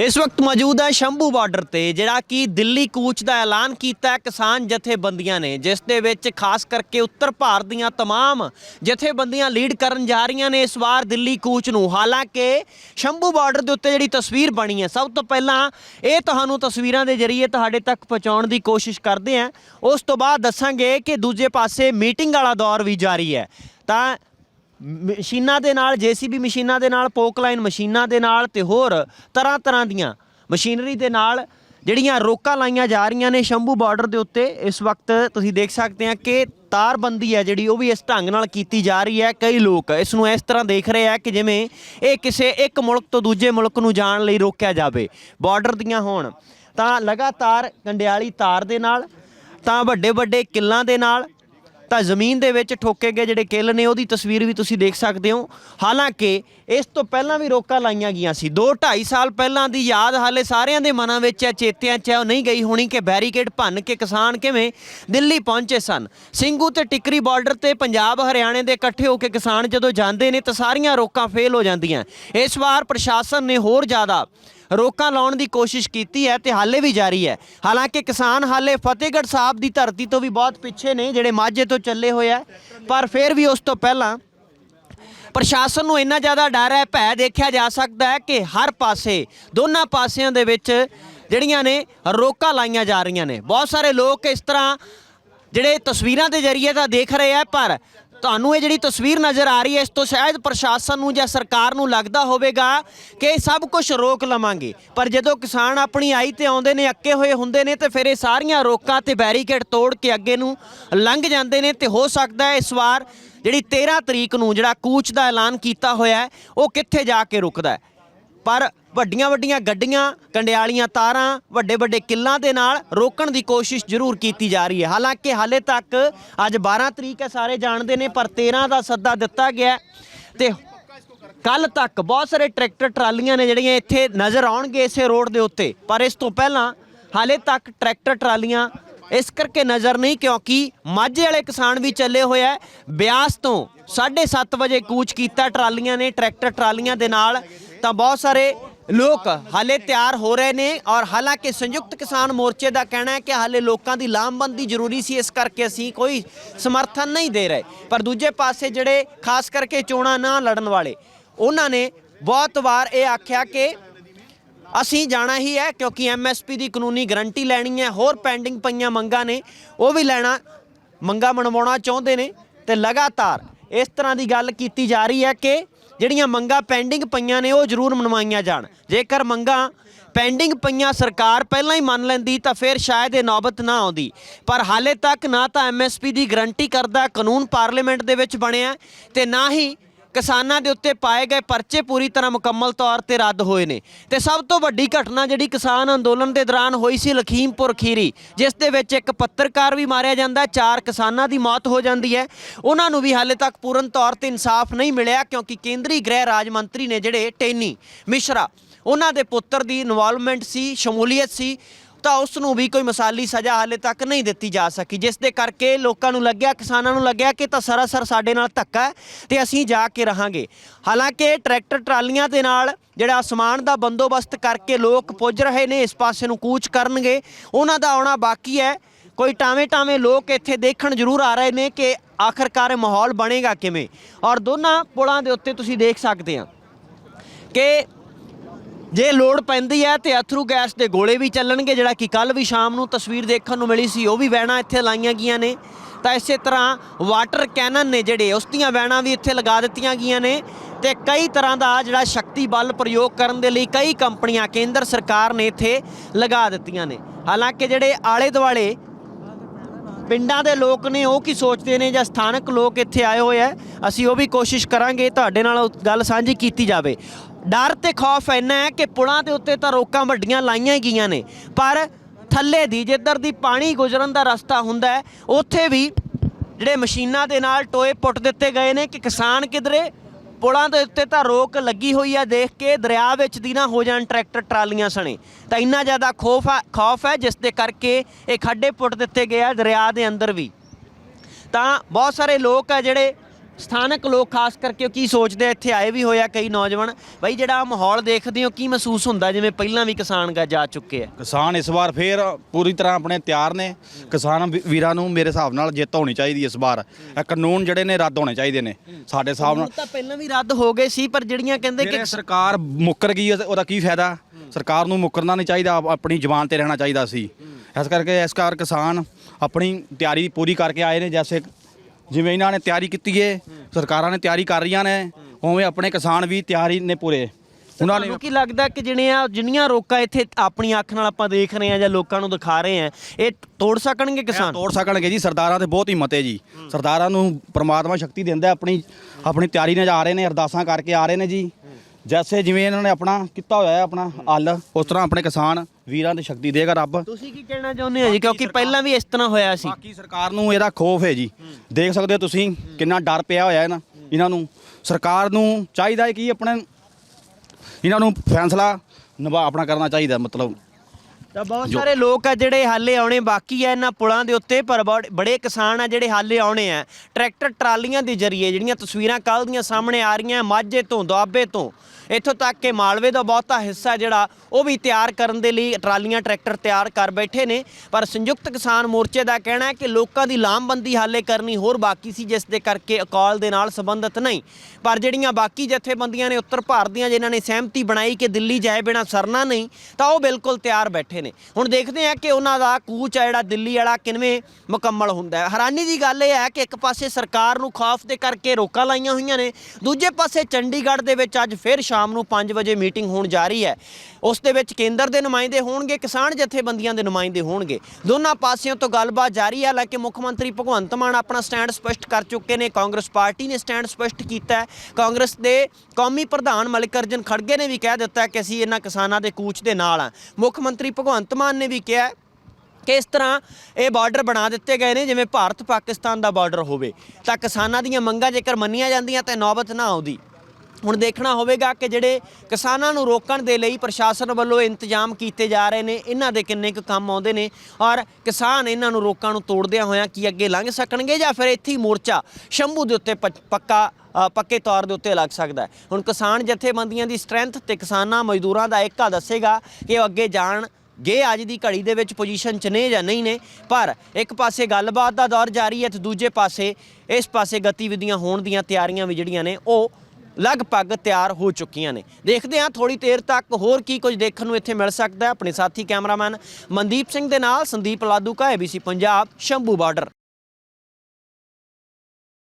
ਇਸ ਵਕਤ ਮੌਜੂਦ ਹੈ ਸ਼ੰਭੂ ਬਾਰਡਰ ਤੇ ਜਿਹੜਾ ਕਿ ਦਿੱਲੀ ਕੂਚ ਦਾ ਐਲਾਨ ਕੀਤਾ ਹੈ ਕਿਸਾਨ ਜਥੇਬੰਦੀਆਂ ਨੇ ਜਿਸ ਦੇ ਵਿੱਚ ਖਾਸ ਕਰਕੇ ਉੱਤਰ ਭਾਰਤ ਦੀਆਂ तमाम ਜਥੇਬੰਦੀਆਂ ਲੀਡ ਕਰਨ ਜਾ ਰਹੀਆਂ ਨੇ ਇਸ ਵਾਰ ਦਿੱਲੀ ਕੂਚ ਨੂੰ ਹਾਲਾਂਕਿ ਸ਼ੰਭੂ ਬਾਰਡਰ ਦੇ ਉੱਤੇ ਜਿਹੜੀ ਤਸਵੀਰ ਬਣੀ ਹੈ ਸਭ ਤੋਂ ਪਹਿਲਾਂ ਇਹ ਤੁਹਾਨੂੰ ਤਸਵੀਰਾਂ ਦੇ ਜ਼ਰੀਏ ਤੁਹਾਡੇ ਤੱਕ ਪਹੁੰਚਾਉਣ ਦੀ ਕੋਸ਼ਿਸ਼ ਕਰਦੇ ਹਾਂ ਉਸ ਤੋਂ ਬਾਅਦ ਦੱਸਾਂਗੇ ਕਿ ਦੂਜੇ ਪਾਸੇ ਮੀਟਿੰਗ ਵਾਲਾ ਦੌਰ ਵੀ ਜਾਰੀ ਹੈ ਤਾਂ ਮਸ਼ੀਨਾਂ ਦੇ ਨਾਲ, ਜੀਸੀਬੀ ਮਸ਼ੀਨਾਂ ਦੇ ਨਾਲ, ਪੋਕਲਾਈਨ ਮਸ਼ੀਨਾਂ ਦੇ ਨਾਲ ਤੇ ਹੋਰ ਤਰ੍ਹਾਂ ਤਰ੍ਹਾਂ ਦੀਆਂ ਮਸ਼ੀਨਰੀ ਦੇ ਨਾਲ ਜਿਹੜੀਆਂ ਰੋਕਾਂ ਲਾਈਆਂ ਜਾ ਰਹੀਆਂ ਨੇ ਸ਼ੰਭੂ ਬਾਰਡਰ ਦੇ ਉੱਤੇ, ਇਸ ਵਕਤ ਤੁਸੀਂ ਦੇਖ ਸਕਦੇ ਆ ਕਿ ਤਾਰਬੰਦੀ ਹੈ ਜਿਹੜੀ, ਉਹ ਵੀ ਇਸ ਢੰਗ ਨਾਲ ਕੀਤੀ ਜਾ ਰਹੀ ਹੈ। ਕਈ ਲੋਕ ਇਸ ਨੂੰ ਇਸ ਤਰ੍ਹਾਂ ਦੇਖ ਰਹੇ ਆ ਕਿ ਜਿਵੇਂ ਇਹ ਕਿਸੇ ਇੱਕ ਮੁਲਕ ਤੋਂ ਦੂਜੇ ਮੁਲਕ ਨੂੰ ਜਾਣ ਲਈ ਰੋਕਿਆ ਜਾਵੇ। ਬਾਰਡਰ ਦੀਆਂ ਹੋਣ। ਤਾਂ ਲਗਾਤਾਰ ਕੰਡਿਆਲੀ ਤਾਰ ਦੇ ਨਾਲ, ਤਾਂ ਵੱਡੇ ਵੱਡੇ ਕਿੱਲਾਂ ਦੇ ਨਾਲ ਤਾਂ ਜ਼ਮੀਨ ਦੇ ਵਿੱਚ ਠੋਕੇ ਗਏ ਜਿਹੜੇ ਕਿੱਲ ਨੇ, ਉਹਦੀ ਤਸਵੀਰ ਵੀ ਤੁਸੀਂ ਦੇਖ ਸਕਦੇ ਹੋ। ਹਾਲਾਂਕਿ, ਇਸ ਤੋਂ ਪਹਿਲਾਂ ਵੀ ਰੋਕਾਂ ਲਾਈਆਂ ਗਈਆਂ ਸੀ। 2 2.5 ਸਾਲ ਪਹਿਲਾਂ ਦੀ ਯਾਦ ਹਾਲੇ ਸਾਰਿਆਂ ਦੇ ਮਨਾਂ ਵਿੱਚ ਹੈ, ਚੇਤਿਆਂ 'ਚ ਹੈ, ਉਹ ਨਹੀਂ ਗਈ ਹੋਣੀ ਕਿ ਬੈਰੀਕੇਡ ਭੰਨ ਕੇ ਕਿਸਾਨ ਕਿਵੇਂ ਦਿੱਲੀ ਪਹੁੰਚੇ ਸਨ। ਸਿੰਘੂ ਤੇ ਟਿਕਰੀ ਬਾਰਡਰ ਤੇ ਪੰਜਾਬ, ਹਰਿਆਣੇ ਦੇ ਇਕੱਠੇ ਹੋ ਕੇ ਕਿਸਾਨ ਜਦੋਂ ਜਾਂਦੇ ਨੇ ਤਾਂ ਸਾਰੀਆਂ ਰੋਕਾਂ ਫੇਲ ਹੋ ਜਾਂਦੀਆਂ। ਇਸ ਵਾਰ ਪ੍ਰਸ਼ਾਸਨ ਨੇ ਹੋਰ ਜ਼ਿਆਦਾ ਰੋਕਾਂ ਲਾਉਣ ਦੀ ਕੋਸ਼ਿਸ਼ ਕੀਤੀ ਹੈ ਤੇ ਹਾਲੇ ਵੀ ਜਾਰੀ ਹੈ। ਹਾਲਾਂਕਿ ਕਿਸਾਨ ਹਾਲੇ ਫਤਿਹਗੜ੍ਹ ਸਾਹਿਬ ਦੀ ਧਰਤੀ ਤੋਂ ਵੀ ਬਹੁਤ ਪਿੱਛੇ ਨੇ, ਜਿਹੜੇ ਮਾਝੇ ਤੋਂ ਚੱਲੇ ਹੋਏ ਆ। ਪਰ ਫਿਰ ਵੀ ਉਸ ਤੋਂ ਪਹਿਲਾਂ ਪ੍ਰਸ਼ਾਸਨ ਨੂੰ ਇੰਨਾ ਜ਼ਿਆਦਾ ਡਰ ਹੈ, ਭੈ ਦੇਖਿਆ ਜਾ ਸਕਦਾ ਹੈ ਕਿ ਹਰ ਪਾਸੇ, ਦੋਨਾਂ ਪਾਸਿਆਂ ਦੇ ਵਿੱਚ ਜਿਹੜੀਆਂ ਨੇ ਰੋਕਾਂ ਲਾਈਆਂ ਜਾ ਰਹੀਆਂ ਨੇ। ਬਹੁਤ ਸਾਰੇ ਲੋਕ ਇਸ ਤਰ੍ਹਾਂ ਜਿਹੜੇ ਤਸਵੀਰਾਂ ਦੇ ਜ਼ਰੀਏ ਤਾਂ ਦੇਖ ਰਹੇ ਆ, ਪਰ ਤੁਹਾਨੂੰ ਇਹ ਜਿਹੜੀ ਤਸਵੀਰ ਨਜ਼ਰ ਆ ਰਹੀ ਹੈ, ਇਸ ਤੋਂ ਸ਼ਾਇਦ ਪ੍ਰਸ਼ਾਸਨ ਨੂੰ ਜਾਂ ਸਰਕਾਰ ਨੂੰ ਲੱਗਦਾ ਹੋਵੇਗਾ ਕਿ ਇਹ ਸਭ ਕੁਝ ਰੋਕ ਲਵਾਂਗੇ। ਪਰ ਜਦੋਂ ਕਿਸਾਨ ਆਪਣੀ ਆਈ ਤੇ ਆਉਂਦੇ ਨੇ, ਅੱਕੇ ਹੋਏ ਹੁੰਦੇ ਨੇ, ਤੇ ਫਿਰ ਇਹ ਸਾਰੀਆਂ ਰੋਕਾਂ ਤੇ ਬੈਰੀਕੇਡ ਤੋੜ ਕੇ ਅੱਗੇ ਨੂੰ ਲੰਘ ਜਾਂਦੇ ਨੇ, ਤੇ ਹੋ ਸਕਦਾ ਹੈ ਇਸ ਵਾਰ ਜਿਹੜੀ 13 ਤਰੀਕ ਨੂੰ ਜਿਹੜਾ ਕੂਚ ਦਾ ਐਲਾਨ ਕੀਤਾ ਹੋਇਆ ਉਹ ਕਿੱਥੇ ਜਾ ਕੇ ਰੁਕਦਾ ਹੈ। ਪਰ ਵੱਡੀਆਂ ਵੱਡੀਆਂ ਗੱਡੀਆਂ, ਕੰਡਿਆਲੀਆਂ ਤਾਰਾਂ, ਵੱਡੇ ਵੱਡੇ ਕਿੱਲਾਂ ਦੇ ਨਾਲ ਰੋਕਣ ਦੀ ਕੋਸ਼ਿਸ਼ ਜ਼ਰੂਰ ਕੀਤੀ ਜਾ ਰਹੀ ਹੈ। ਹਾਲਾਂਕਿ ਹਾਲੇ ਤੱਕ ਅੱਜ 12 ਤਰੀਕ ਹੈ, ਸਾਰੇ ਜਾਣਦੇ ਨੇ, ਪਰ 13 ਦਾ ਸੱਦਾ ਦਿੱਤਾ ਗਿਆ ਹੈ ਤੇ ਕੱਲ ਤੱਕ ਬਹੁਤ ਸਾਰੇ ਟਰੈਕਟਰ, ਟਰਾਲੀਆਂ ਨੇ ਜਿਹੜੀਆਂ ਇੱਥੇ ਨਜ਼ਰ ਆਉਣਗੇ ਇਸੇ ਰੋਡ ਦੇ ਉੱਤੇ। ਪਰ ਇਸ ਤੋਂ ਪਹਿਲਾਂ ਹਾਲੇ ਤੱਕ ਟਰੈਕਟਰ, ਟਰਾਲੀਆਂ ਇਸ ਕਰਕੇ ਨਜ਼ਰ ਨਹੀਂ, ਕਿਉਂਕਿ ਮਾਝੇ ਵਾਲੇ ਕਿਸਾਨ ਵੀ ਚੱਲੇ ਹੋਏ ਆ ਬਿਆਸ ਤੋਂ 7:30 ਵਜੇ ਕੂਚ ਕੀਤਾ, ਟਰਾਲੀਆਂ ਨੇ, ਟਰੈਕਟਰ, ਟਰਾਲੀਆਂ ਦੇ ਨਾਲ ਤਾਂ ਬਹੁਤ ਸਾਰੇ ਲੋਕ ਹਾਲੇ ਤਿਆਰ ਹੋ ਰਹੇ ਨੇ ਔਰ ਹਾਲਾਂਕਿ ਸੰਯੁਕਤ ਕਿਸਾਨ ਮੋਰਚੇ ਦਾ ਕਹਿਣਾ ਹੈ ਕਿ ਹਾਲੇ ਲੋਕਾਂ ਦੀ ਲਾਮਬੰਦੀ ਜ਼ਰੂਰੀ ਸੀ, ਇਸ ਕਰਕੇ ਅਸੀਂ ਕੋਈ ਸਮਰਥਨ ਨਹੀਂ ਦੇ ਰਹੇ। ਪਰ ਦੂਜੇ ਪਾਸੇ ਜਿਹੜੇ ਖਾਸ ਕਰਕੇ ਚੋਣਾਂ ਨਾ ਲੜਨ ਵਾਲੇ, ਉਹਨਾਂ ਨੇ ਬਹੁਤ ਵਾਰ ਇਹ ਆਖਿਆ ਕਿ ਅਸੀਂ ਜਾਣਾ ਹੀ ਹੈ ਕਿਉਂਕਿ ਐਮਐਸਪੀ ਦੀ ਕਾਨੂੰਨੀ ਗਰੰਟੀ ਲੈਣੀ ਹੈ, ਹੋਰ ਪੈਂਡਿੰਗ ਪਈਆਂ ਮੰਗਾਂ ਨੇ, ਉਹ ਵੀ ਲੈਣਾ, ਮੰਗਾਂ ਮਨਵਾਉਣਾ ਚਾਹੁੰਦੇ ਨੇ ਤੇ ਲਗਾਤਾਰ ਇਸ ਤਰ੍ਹਾਂ ਦੀ ਗੱਲ ਕੀਤੀ ਜਾ ਰਹੀ ਹੈ ਕਿ ਜਿਹੜੀਆਂ ਮੰਗਾਂ ਪੈਂਡਿੰਗ ਪਈਆਂ ਨੇ, ਉਹ ਜ਼ਰੂਰ ਮਨਵਾਈਆਂ ਜਾਣ। ਜੇਕਰ ਮੰਗਾਂ ਪੈਂਡਿੰਗ ਪਈਆਂ ਸਰਕਾਰ ਪਹਿਲਾਂ ਹੀ ਮੰਨ ਲੈਂਦੀ, ਤਾਂ ਫਿਰ ਸ਼ਾਇਦ ਇਹ ਨੌਬਤ ਨਾ ਆਉਂਦੀ। ਪਰ ਹਾਲੇ ਤੱਕ ਨਾ ਤਾਂ ਐਮਐਸਪੀ ਦੀ ਗਰੰਟੀ ਕਰਦਾ ਕਾਨੂੰਨ ਪਾਰਲੀਮੈਂਟ ਦੇ ਵਿੱਚ ਬਣਿਆ, ਤੇ ਨਾ ਹੀ ਕਿਸਾਨਾਂ ਦੇ ਉੱਤੇ ਪਾਏ ਗਏ ਪਰਚੇ ਪੂਰੀ ਤਰ੍ਹਾਂ ਮੁਕੰਮਲ ਤੌਰ ਤੇ ਰੱਦ ਹੋਏ ਨੇ। ਤੇ ਸਭ ਤੋਂ ਵੱਡੀ ਘਟਨਾ ਜਿਹੜੀ ਕਿਸਾਨ ਅੰਦੋਲਨ ਦੇ ਦੌਰਾਨ ਹੋਈ ਸੀ ਲਖੀਮਪੁਰ ਖੀਰੀ, ਜਿਸ ਦੇ ਵਿੱਚ ਇੱਕ ਪੱਤਰਕਾਰ ਵੀ ਮਾਰਿਆ ਜਾਂਦਾ, ਚਾਰ ਕਿਸਾਨਾਂ ਦੀ ਮੌਤ ਹੋ ਜਾਂਦੀ ਹੈ। ਉਹਨਾਂ ਨੂੰ ਵੀ ਹਾਲੇ ਤੱਕ ਪੂਰਨ ਤੌਰ ਤੇ ਇਨਸਾਫ ਨਹੀਂ ਮਿਲਿਆ, ਕਿਉਂਕਿ ਕੇਂਦਰੀ ਗ੍ਰਹਿ ਰਾਜ ਮੰਤਰੀ ਨੇ ਜਿਹੜੇ ਟੈਨੀ ਮਿਸ਼ਰਾ, ਉਹਨਾਂ ਦੇ ਪੁੱਤਰ ਦੀ ਇਨਵੋਲਵਮੈਂਟ ਸੀ, ਸ਼ਮੂਲੀਅਤ ਸੀ। ਤਾਂ ਉਸ ਨੂੰ ਵੀ ਕੋਈ ਮਸਾਲੀ ਸਜ਼ਾ ਹਾਲੇ ਤੱਕ ਨਹੀਂ ਦਿੱਤੀ ਜਾ ਸਕੀ, ਜਿਸ ਦੇ ਕਰਕੇ ਲੋਕਾਂ ਨੂੰ ਲੱਗਿਆ, ਕਿਸਾਨਾਂ ਨੂੰ ਲੱਗਿਆ ਕਿ ਤਾਂ ਸਰਾਸਰ ਸਾਡੇ ਨਾਲ ਧੱਕਾ ਹੈ ਤੇ ਅਸੀਂ ਜਾ ਕੇ ਰਹਾਂਗੇ। ਹਾਲਾਂਕਿ ਟਰੈਕਟਰ ਟਰਾਲੀਆਂ ਦੇ ਨਾਲ ਜਿਹੜਾ ਸਮਾਨ ਦਾ ਬੰਦੋਬਸਤ ਕਰਕੇ ਲੋਕ ਪੁੱਜ ਰਹੇ ਨੇ, ਇਸ ਪਾਸੇ ਨੂੰ ਕੂਚ ਕਰਨਗੇ, ਉਹਨਾਂ ਦਾ ਆਉਣਾ ਬਾਕੀ ਹੈ। ਕੋਈ ਟਾਵੇਂ ਟਾਵੇਂ ਲੋਕ ਇੱਥੇ ਦੇਖਣ ਜ਼ਰੂਰ ਆ ਰਹੇ ਨੇ ਕਿ ਆਖਰਕਾਰ ਮਾਹੌਲ ਬਣੇਗਾ ਕਿਵੇਂ। ਔਰ ਦੋਨਾਂ ਪੁਲਾਂ ਦੇ ਉੱਤੇ ਤੁਸੀਂ ਦੇਖ ਸਕਦੇ ਆ ਕਿ ਜੇ ਲੋੜ ਪੈਂਦੀ ਹੈ ਤੇ ਅਥਰੂ ਗੈਸ ਦੇ ਗੋਲੇ ਵੀ ਚੱਲਣਗੇ, ਜਿਹੜਾ ਕਿ ਕੱਲ ਵੀ ਸ਼ਾਮ ਨੂੰ ਤਸਵੀਰ ਦੇਖਣ ਨੂੰ ਮਿਲੀ ਸੀ, ਉਹ ਵੀ ਵਹਿਣਾ ਇੱਥੇ ਲਾਈਆਂ ਗਈਆਂ ਨੇ। ਤਾਂ ਇਸੇ ਤਰ੍ਹਾਂ ਵਾਟਰ ਕੈਨਨ ਨੇ ਜਿਹੜੇ, ਉਸ ਦੀਆਂ ਵੈਣਾ ਵੀ ਇੱਥੇ ਲਗਾ ਦਿੱਤੀਆਂ ਗਈਆਂ ਨੇ ਤੇ ਕਈ ਤਰ੍ਹਾਂ ਦਾ ਜਿਹੜਾ ਸ਼ਕਤੀ ਬਲ ਪ੍ਰਯੋਗ ਕਰਨ ਦੇ ਲਈ ਕਈ ਕੰਪਨੀਆਂ ਕੇਂਦਰ ਸਰਕਾਰ ਨੇ ਇੱਥੇ ਲਗਾ ਦਿੱਤੀਆਂ ਨੇ। ਹਾਲਾਂਕਿ ਜਿਹੜੇ ਆਲੇ ਦੁਆਲੇ ਪਿੰਡਾਂ ਦੇ ਲੋਕ ਨੇ, ਉਹ ਕੀ ਸੋਚਦੇ ਨੇ ਜਾਂ ਸਥਾਨਕ ਲੋਕ ਇੱਥੇ ਆਏ ਹੋਏ ਆ ਅਸੀਂ ਉਹ ਵੀ ਕੋਸ਼ਿਸ਼ ਕਰਾਂਗੇ, ਤੁਹਾਡੇ ਨਾਲ ਗੱਲ ਸਾਂਝੀ ਕੀਤੀ ਜਾਵੇ। ਡਰ ਤੇ ਖੌਫ ਇੰਨਾ ਹੈ ਕਿ ਪੁਲਾਂ ਦੇ ਉੱਤੇ ਤਾਂ ਰੋਕਾਂ ਵੱਡੀਆਂ ਲਾਈਆਂ ਗਈਆਂ ਨੇ। ਪਰ ਥੱਲੇ ਦੀ ਜਿੱਧਰ ਦੀ ਪਾਣੀ ਗੁਜ਼ਰਨ ਦਾ ਰਸਤਾ ਹੁੰਦਾ ਹੈ, ਉੱਥੇ ਵੀ ਜਿਹੜੇ ਮਸ਼ੀਨਾਂ ਦੇ ਨਾਲ ਟੋਏ ਪੁੱਟ ਦਿੱਤੇ ਗਏ ਨੇ ਕਿ ਕਿਸਾਨ ਕਿਧਰੇ ਪੁਲਾਂ ਦੇ ਉੱਤੇ ਤਾਂ ਰੋਕ ਲੱਗੀ ਹੋਈ ਆ, ਦੇਖ ਕੇ ਦਰਿਆ ਵਿੱਚ ਦੀ ਨਾ ਹੋ ਜਾਣ ਟਰੈਕਟਰ ਟਰਾਲੀਆਂ ਸਣੇ। ਤਾਂ ਇੰਨਾ ਜ਼ਿਆਦਾ ਖੌਫ ਆ, ਖੌਫ ਹੈ, ਜਿਸ ਦੇ ਕਰਕੇ ਇਹ ਖੱਡੇ ਪੁੱਟ ਦਿੱਤੇ ਗਏ ਆ ਦਰਿਆ ਦੇ ਅੰਦਰ ਵੀ। ਤਾਂ ਬਹੁਤ ਸਾਰੇ ਲੋਕ ਆ ਜਿਹੜੇ ਸਥਾਨਕ ਲੋਕ ਖਾਸ ਕਰਕੇ ਕੀ ਸੋਚਦੇ ਆ ਇੱਥੇ ਆਏ ਵੀ ਹੋਇਆ ਕਈ ਨੌਜਵਾਨ। ਬਾਈ ਜਿਹੜਾ ਮਾਹੌਲ ਦੇਖਦੇ ਹੋ ਕੀ ਮਹਿਸੂਸ ਹੁੰਦਾ ਜਿਵੇਂ ਪਹਿਲਾਂ ਵੀ ਕਿਸਾਨ ਗਾ ਜਾ ਚੁੱਕੇ ਆ? ਕਿਸਾਨ ਇਸ ਵਾਰ ਫੇਰ ਪੂਰੀ ਤਰ੍ਹਾਂ ਆਪਣੇ ਤਿਆਰ ਨੇ। ਕਿਸਾਨ ਵੀਰਾਂ ਨੂੰ ਮੇਰੇ ਹਿਸਾਬ ਨਾਲ ਜਿੱਤ ਹੋਣੀ ਚਾਹੀਦੀ ਇਸ ਵਾਰ। ਇਹ ਕਾਨੂੰਨ ਜਿਹੜੇ ਨੇ ਰੱਦ ਹੋਣੇ ਚਾਹੀਦੇ ਨੇ। ਸਾਡੇ ਹਿਸਾਬ ਨਾਲ ਤਾਂ ਪਹਿਲਾਂ ਵੀ ਰੱਦ ਹੋ ਗਏ ਸੀ ਪਰ ਜਿਹੜੀਆਂ ਕਹਿੰਦੇ ਕਿ ਸਰਕਾਰ ਮੁੱਕਰ ਗਈ ਉਹਦਾ- ਕੀ ਫਾਇਦਾ? ਸਰਕਾਰ ਨੂੰ ਮੁੱਕਰਨਾ ਨਹੀਂ ਚਾਹੀਦਾ ਆਪ- ਆਪਣੀ ਜ਼ਬਾਨ ਤੇ ਰਹਿਣਾ ਚਾਹੀਦਾ ਸੀ। ਇਸ ਕਰਕੇ ਇਸ ਕਾਰ ਕਿਸਾਨ ਆਪਣੀ ਤਿਆਰੀ ਪੂਰੀ ਕਰਕੇ ਆਏ ਨੇ ਜੈਸੇ ਜਿਵੇਂ ਇਹਨਾਂ ਨੇ ਤਿਆਰੀ ਕੀਤੀ ਏ ਸਰਕਾਰਾਂ ਨੇ ਤਿਆਰੀ ਕਰ ਰਹੀਆਂ ਨੇ ਉਵੇਂ ਆਪਣੇ ਕਿਸਾਨ ਵੀ ਤਿਆਰੀ ਨੇ ਪੂਰੇ। ਉਹਨਾਂ ਨੇ ਕੀ ਲੱਗਦਾ ਕਿ ਜਿਹੜੀਆਂ ਜਿੰਨੀਆਂ ਰੋਕਾਂ ਇੱਥੇ ਆਪਣੀ ਅੱਖ ਨਾਲ ਆਪਾਂ ਦੇਖ ਰਹੇ ਆ ਜਾਂ ਲੋਕਾਂ ਨੂੰ ਦਿਖਾ ਰਹੇ ਆ ਇਹ ਤੋੜ ਸਕਣਗੇ ਕਿਸਾਨ? ਤੋੜ ਸਕਣਗੇ ਜੀ ਸਰਦਾਰਾਂ ਤੇ ਬਹੁਤ ਹਿੰਮਤ ਹੈ ਜੀ। ਸਰਦਾਰਾਂ ਨੂੰ ਪ੍ਰਮਾਤਮਾ ਸ਼ਕਤੀ ਦਿੰਦਾ ਆਪਣੀ ਆਪਣੀ ਤਿਆਰੀ ਨਾਲ ਜਾ ਰਹੇ ਨੇ ਅਰਦਾਸਾਂ ਕਰਕੇ ਆ ਰਹੇ ਨੇ ਜੀ। ਜੈਸੇ ਜਿਵੇਂ ਇਹਨਾਂ ਨੇ ਆਪਣਾ ਕੀਤਾ ਹੋਇਆ ਹੈ ਆਪਣਾ ਹੱਲ ਉਸ ਤਰ੍ਹਾਂ ਆਪਣੇ ਕਿਸਾਨ ਵੀਰਾਂ ਦੀ ਸ਼ਕਤੀ ਦੇਗਾ ਰੱਬ। ਤੁਸੀਂ ਕੀ ਕਹਿਣਾ ਚਾਹੁੰਦੇ ਹੋ ਜੀ? ਕਿਉਂਕਿ ਪਹਿਲਾਂ ਵੀ ਇਸ ਤਰ੍ਹਾਂ ਹੋਇਆ ਸੀ। ਬਾਕੀ ਸਰਕਾਰ ਨੂੰ ਇਹਦਾ ਖੋਫ ਹੈ ਜੀ। ਦੇਖ ਸਕਦੇ ਹੋ ਤੁਸੀਂ ਕਿੰਨਾ ਡਰ ਪਿਆ ਹੋਇਆ ਹੈ ਨਾ ਇਹਨਾਂ ਨੂੰ। ਸਰਕਾਰ ਨੂੰ ਚਾਹੀਦਾ ਹੈ ਕਿ ਆਪਣੇ ਇਹਨਾਂ ਨੂੰ ਫੈਸਲਾ ਨਿਭਾ ਆਪਣਾ ਕਰਨਾ ਚਾਹੀਦਾ ਮਤਲਬ। ਤਾਂ ਬਹੁਤ ਸਾਰੇ ਲੋਕ ਆ ਜਿਹੜੇ ਹਾਲੇ ਆਉਣੇ ਬਾਕੀ ਆ ਇਹਨਾਂ ਪੁਲਾਂ ਦੇ ਉੱਤੇ ਪਰ ਬੜ- ਬੜੇ ਕਿਸਾਨ ਆ ਜਿਹੜੇ ਹਾਲੇ ਆਉਣੇ ਆ। ਟਰੈਕਟਰ ਟਰਾਲੀਆਂ ਦੇ ਜ਼ਰੀਏ ਜਿਹੜੀਆਂ ਤਸਵੀਰਾਂ ਕੱਲ ਦੀਆਂ ਸਾਹਮਣੇ ਆ ਰਹੀਆਂ ਮਾਝੇ ਤੋਂ ਦੁਆਬੇ ਤੋਂ। ਇੱਥੋਂ ਤੱਕ ਕਿ ਮਾਲਵੇ ਦਾ ਬਹੁਤਾ ਹਿੱਸਾ ਜਿਹੜਾ ਉਹ ਵੀ ਤਿਆਰ ਕਰਨ ਦੇ ਲਈ ਟਰਾਲੀਆਂ, ਟਰੈਕਟਰ ਤਿਆਰ ਕਰ ਬੈਠੇ ਨੇ। ਪਰ ਸੰਯੁਕਤ ਕਿਸਾਨ ਮੋਰਚੇ ਦਾ ਕਹਿਣਾ ਹੈ ਕਿ ਲੋਕਾਂ ਦੀ ਲਾਮਬੰਦੀ ਹਾਲੇ ਕਰਨੀ ਹੋਰ ਬਾਕੀ ਸੀ, ਜਿਸ ਦੇ ਕਰਕੇ ਅਕਾਲ ਦੇ ਨਾਲ ਸੰਬੰਧਿਤ ਨਹੀਂ। ਪਰ ਜਿਹੜੀਆਂ ਬਾਕੀ ਜਥੇਬੰਦੀਆਂ ਨੇ ਉੱਤਰ ਭਾਰਤ ਦੀਆਂ, ਜਿਨ੍ਹਾਂ ਨੇ ਸਹਿਮਤੀ ਬਣਾਈ ਕਿ ਦਿੱਲੀ ਜਾਏ ਬਿਨਾ ਸਰਨਾ ਨਹੀਂ, ਤਾਂ ਉਹ ਬਿਲਕੁਲ ਤਿਆਰ ਬੈਠੇ ਨੇ। ਹੁਣ ਦੇਖਦੇ ਆ ਕਿ ਉਹਨਾਂ ਦਾ ਕੂਚ ਆ ਜਿਹੜਾ ਦਿੱਲੀ ਵਾਲਾ ਕਿਵੇਂ ਮੁਕੰਮਲ ਹੁੰਦਾ ਹੈ। ਹੈਰਾਨੀ ਦੀ ਗੱਲ ਇਹ ਹੈ ਕਿ ਇੱਕ ਪਾਸੇ ਸਰਕਾਰ ਨੂੰ ਖੌਫ ਦੇ ਕਰਕੇ ਰੋਕਾਂ ਲਾਈਆਂ ਹੋਈਆਂ ਨੇ, ਦੂਜੇ ਪਾਸੇ ਚੰਡੀਗੜ੍ਹ ਦੇ ਵਿੱਚ ਅੱਜ ਫਿਰ ਸ਼ਾਮ ਸ਼ਾਮ ਨੂੰ 5 ਵਜੇ ਮੀਟਿੰਗ ਹੋਣ ਜਾ ਰਹੀ ਹੈ। ਉਸ ਦੇ ਵਿੱਚ ਕੇਂਦਰ ਦੇ ਨੁਮਾਇੰਦੇ ਹੋਣਗੇ, ਕਿਸਾਨ ਜਥੇਬੰਦੀਆਂ ਦੇ ਨੁਮਾਇੰਦੇ ਹੋਣਗੇ। ਦੋਨਾਂ ਪਾਸਿਆਂ ਤੋਂ ਗੱਲਬਾਤ ਜਾਰੀ ਹੈ, ਹਾਲਾਂਕਿ ਮੁੱਖ ਮੰਤਰੀ ਭਗਵੰਤ ਮਾਨ ਆਪਣਾ ਸਟੈਂਡ ਸਪਸ਼ਟ ਕਰ ਚੁੱਕੇ ਨੇ। ਕਾਂਗਰਸ ਪਾਰਟੀ ਨੇ ਸਟੈਂਡ ਸਪਸ਼ਟ ਕੀਤਾ ਹੈ। ਕਾਂਗਰਸ ਦੇ ਕੌਮੀ ਪ੍ਰਧਾਨ ਮਲਿਕਰਜਨ ਖੜਗੇ ਨੇ ਵੀ ਕਹਿ ਦਿੱਤਾ ਕਿ ਅਸੀਂ ਇਹਨਾਂ ਕਿਸਾਨਾਂ ਦੇ ਕੂਚ ਦੇ ਨਾਲ ਆ ਮੁੱਖ ਮੰਤਰੀ ਭਗਵੰਤ ਮਾਨ ਨੇ ਵੀ ਕਿਹਾ ਕਿ ਇਸ ਤਰ੍ਹਾਂ ਇਹ ਬਾਰਡਰ ਬਣਾ ਦਿੱਤੇ ਗਏ ਨੇ, ਜਿਵੇਂ ਭਾਰਤ ਪਾਕਿਸਤਾਨ ਦਾ ਬਾਰਡਰ ਹੋਵੇ। ਤਾਂ ਕਿਸਾਨਾਂ ਦੀਆਂ ਮੰਗਾਂ ਜੇਕਰ ਮੰਨੀਆਂ ਜਾਂਦੀਆਂ, ਤਾਂ ਨੌਬਤ ਨਾ ਆਉਂਦੀ। ਹੁਣ ਦੇਖਣਾ ਹੋਵੇਗਾ ਕਿ ਜਿਹੜੇ ਕਿਸਾਨਾਂ ਨੂੰ ਰੋਕਣ ਦੇ ਲਈ ਪ੍ਰਸ਼ਾਸਨ ਵੱਲੋਂ ਇੰਤਜ਼ਾਮ ਕੀਤੇ ਜਾ ਰਹੇ ਨੇ, ਇਹਨਾਂ ਦੇ ਕਿੰਨੇ ਕੁ ਕੰਮ ਆਉਂਦੇ ਨੇ ਔਰ ਕਿਸਾਨ ਇਹਨਾਂ ਨੂੰ ਰੋਕਾਂ ਨੂੰ ਤੋੜਦਿਆਂ ਹੋਇਆਂ ਕੀ ਅੱਗੇ ਲੰਘ ਸਕਣਗੇ ਜਾਂ ਫਿਰ ਇੱਥੇ ਹੀ ਮੋਰਚਾ ਸ਼ੰਭੂ ਦੇ ਉੱਤੇ ਪ- ਪੱਕਾ ਪੱਕੇ ਤੌਰ ਦੇ ਉੱਤੇ ਲੱਗ ਸਕਦਾ ਹੈ। ਹੁਣ ਕਿਸਾਨ ਜਥੇਬੰਦੀਆਂ ਦੀ ਸਟਰੈਂਥ ਤੇ ਕਿਸਾਨਾਂ ਮਜ਼ਦੂਰਾਂ ਦਾ ਏਕਾ ਦੱਸੇਗਾ ਕਿ ਉਹ ਅੱਗੇ ਜਾਣ ਗੇ ਅੱਜ ਦੀ ਘੜੀ ਦੇ ਵਿੱਚ ਪੋਜੀਸ਼ਨ 'ਚ ਨੇ ਜਾਂ ਨਹੀਂ ਨੇ, ਪਰ ਇੱਕ ਪਾਸੇ ਗੱਲਬਾਤ ਦਾ ਦੌਰ ਜਾਰੀ ਹੈ ਤੇ ਦੂਜੇ ਪਾਸੇ ਇਸ ਪਾਸੇ ਗਤੀਵਿਧੀਆਂ ਹੋਣ ਦੀਆਂ ਤਿਆਰੀਆਂ ਵੀ ਜਿਹੜੀਆਂ ਨੇ, ਉਹ ਲਗਭਗ ਤਿਆਰ ਹੋ ਚੁੱਕੀਆਂ ਨੇ। ਦੇਖਦੇ ਹਾਂ ਥੋੜੀ ਦੇਰ ਤੱਕ ਹੋਰ ਕੀ ਕੁਝ ਦੇਖਣ ਨੂੰ ਇੱਥੇ ਮਿਲ ਸਕਦਾ ਹੈ। ਆਪਣੇ ਸਾਥੀ ਕੈਮਰਾਮੈਨ ਮਨਦੀਪ ਸਿੰਘ ਦੇ ਨਾਲ ਸੰਦੀਪ ਲਾਦੂ ਕਾ ਏਬੀਸੀ ਪੰਜਾਬ, ਸ਼ੰਭੂ ਬਾਰਡਰ।